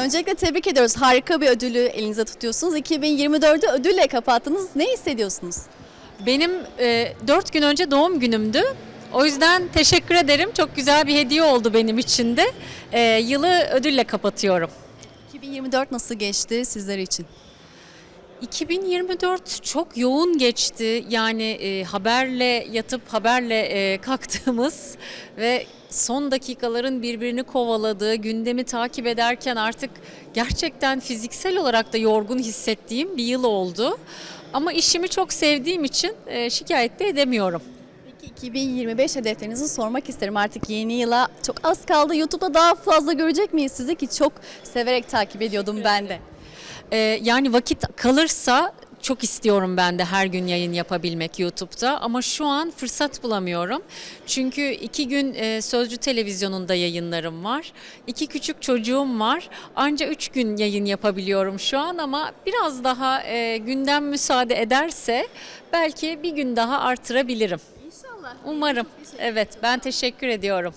Öncelikle tebrik ediyoruz. Harika bir ödülü elinize tutuyorsunuz. 2024'ü ödülle kapattınız. Ne hissediyorsunuz? Benim e, 4 gün önce doğum günümdü. O yüzden teşekkür ederim. Çok güzel bir hediye oldu benim için de. E, yılı ödülle kapatıyorum. 2024 nasıl geçti sizler için? 2024 çok yoğun geçti. Yani e, haberle yatıp haberle e, kalktığımız ve son dakikaların birbirini kovaladığı, gündemi takip ederken artık gerçekten fiziksel olarak da yorgun hissettiğim bir yıl oldu. Ama işimi çok sevdiğim için e, şikayet de edemiyorum. Peki 2025 hedeflerinizi sormak isterim. Artık yeni yıla çok az kaldı. YouTube'da daha fazla görecek miyiz sizi ki çok severek takip ediyordum ben de. Ee, yani vakit kalırsa çok istiyorum ben de her gün yayın yapabilmek YouTube'da ama şu an fırsat bulamıyorum. Çünkü iki gün e, Sözcü Televizyonu'nda yayınlarım var. İki küçük çocuğum var. Anca üç gün yayın yapabiliyorum şu an ama biraz daha e, gündem müsaade ederse belki bir gün daha artırabilirim. İnşallah. Umarım. Evet ben teşekkür ediyorum.